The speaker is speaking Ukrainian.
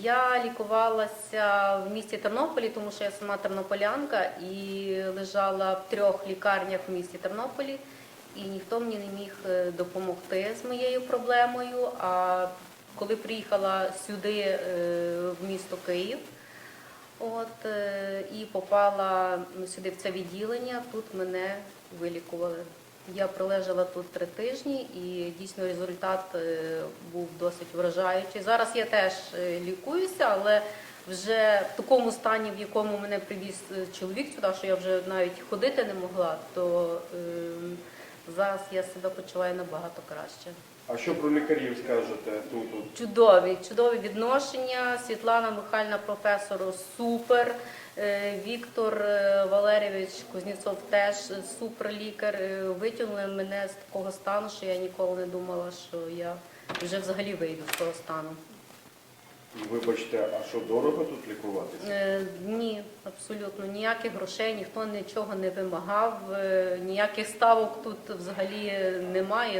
Я лікувалася в місті Тернополі, тому що я сама тернополянка і лежала в трьох лікарнях в місті Тернополі, і ніхто мені не міг е, допомогти з моєю проблемою. А коли приїхала сюди, е, в місто Київ, от, е, і попала сюди в це відділення, тут мене вилікували. Я пролежала тут три тижні і дійсно результат е, був досить вражаючий. Зараз я теж е, лікуюся, але вже в такому стані, в якому мене привіз е, чоловік сюди, що я вже навіть ходити не могла, то е, зараз я себе почуваю набагато краще. А що про лікарів скажете тут? Чудові, чудові відношення. Світлана Михайлівна професору супер. Е, Віктор е, Валерійович Кузнєцов теж супер лікар. Е, Витягнули мене з такого стану, що я ніколи не думала, що я вже взагалі вийду з того стану. Вибачте, а що дорого тут лікуватися? Е, Ні, абсолютно ніяких грошей, ніхто нічого не вимагав, е, ніяких ставок тут взагалі немає.